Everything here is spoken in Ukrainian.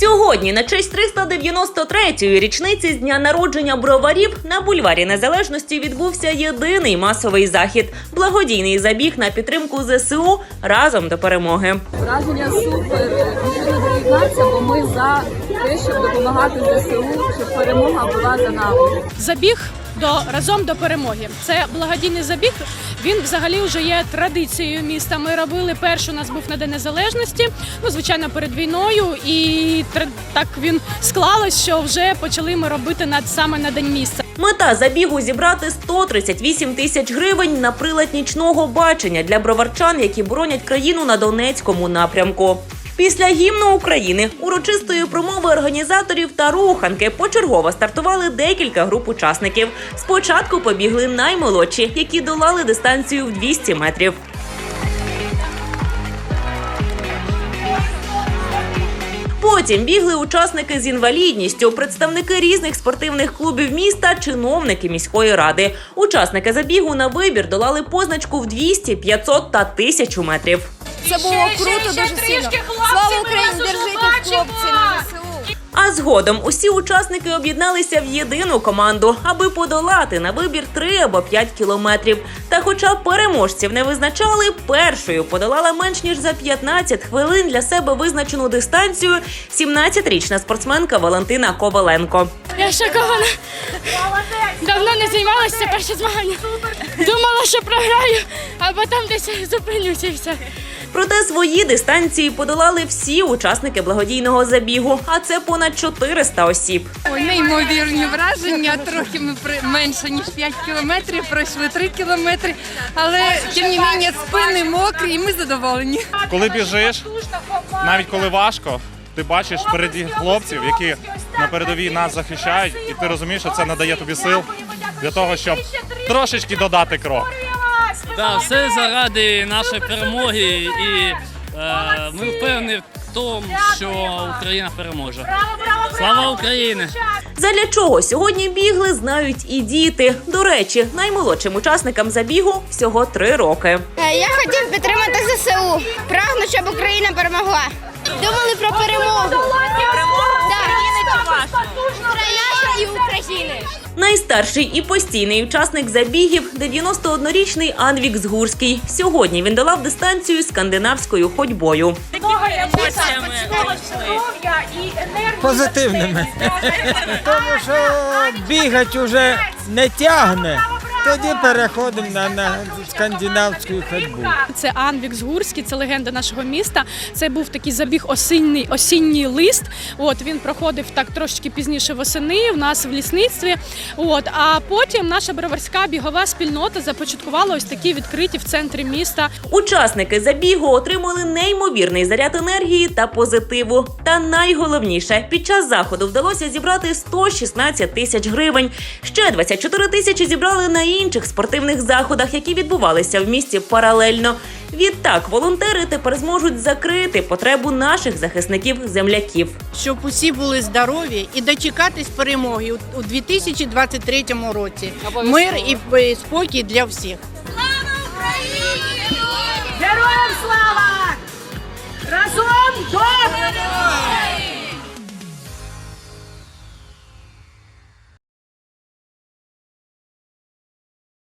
Сьогодні, на честь 393-ї річниці з дня народження броварів, на бульварі Незалежності відбувся єдиний масовий захід благодійний забіг на підтримку ЗСУ разом до перемоги. Враження супер. Доєднатися, бо ми за те, щоб допомагати ЗСУ, щоб перемога була за нами. забіг до разом до перемоги. Це благодійний забіг. Він взагалі вже є традицією міста. Ми робили перший, у нас був на День Незалежності, ну звичайно, перед війною, і так він склалось, що вже почали ми робити над саме на день міста. Мета забігу зібрати 138 тисяч гривень на прилад нічного бачення для броварчан, які боронять країну на Донецькому напрямку. Після гімну України урочистої промови організаторів та руханки почергово стартували декілька груп учасників. Спочатку побігли наймолодші, які долали дистанцію в 200 метрів. Потім бігли учасники з інвалідністю, представники різних спортивних клубів міста, чиновники міської ради. Учасники забігу на вибір долали позначку в 200, 500 та 1000 метрів. Це було круто, дуже сильно. Слава Україні, держите хлопці на ЗСУ. А згодом усі учасники об'єдналися в єдину команду, аби подолати на вибір 3 або 5 кілометрів. Та, хоча переможців не визначали, першою подолала менш ніж за 15 хвилин для себе визначену дистанцію 17-річна спортсменка Валентина Коваленко. Я шокована. Давно не займалася це перше змагання. Думала, що програю, або там десь зупинюся і все. Проте свої дистанції подолали всі учасники благодійного забігу, а це понад 400 осіб. Ой, неймовірні враження. Трохи ми при- менше ніж 5 кілометрів, пройшли 3 кілометри, але тим не менше спини мокрі, і ми задоволені. Коли біжиш, навіть коли важко, ти бачиш впереді хлопців, які на передовій нас захищають, і ти розумієш, що це надає тобі сил для того, щоб трошечки додати крок. Да, все заради нашої перемоги, і е, ми впевнені в тому, що Україна переможе. Слава Україні! Задля чого сьогодні бігли, знають і діти. До речі, наймолодшим учасникам забігу всього три роки. Е, Я хотів підтримати ЗСУ. Прагну, щоб Україна перемогла. Думали про перемогу. Так. Україна і України. Найстарший і постійний учасник забігів 91-річний Анвік Згурський. Сьогодні він долав дистанцію скандинавською ходьбою. позитивними. Тому що бігати вже не тягне. Тоді переходимо на, на скандинавську ходьбу. Це Анвік Гурський, це легенда нашого міста. Це був такий забіг осінній, осінній лист. От він проходив так трошки пізніше восени. В нас в лісництві. От а потім наша броварська бігова спільнота започаткувала ось такі відкриті в центрі міста Учасники забігу отримали неймовірний заряд енергії та позитиву. Та найголовніше, під час заходу вдалося зібрати 116 тисяч гривень. Ще 24 тисячі зібрали на інших спортивних заходах, які відбувалися в місті паралельно. Відтак волонтери тепер зможуть закрити потребу наших захисників-земляків. щоб усі були здорові і дочекатись перемоги у- у 2023 році. Мир і спокій для всіх. Героям слава! Разом до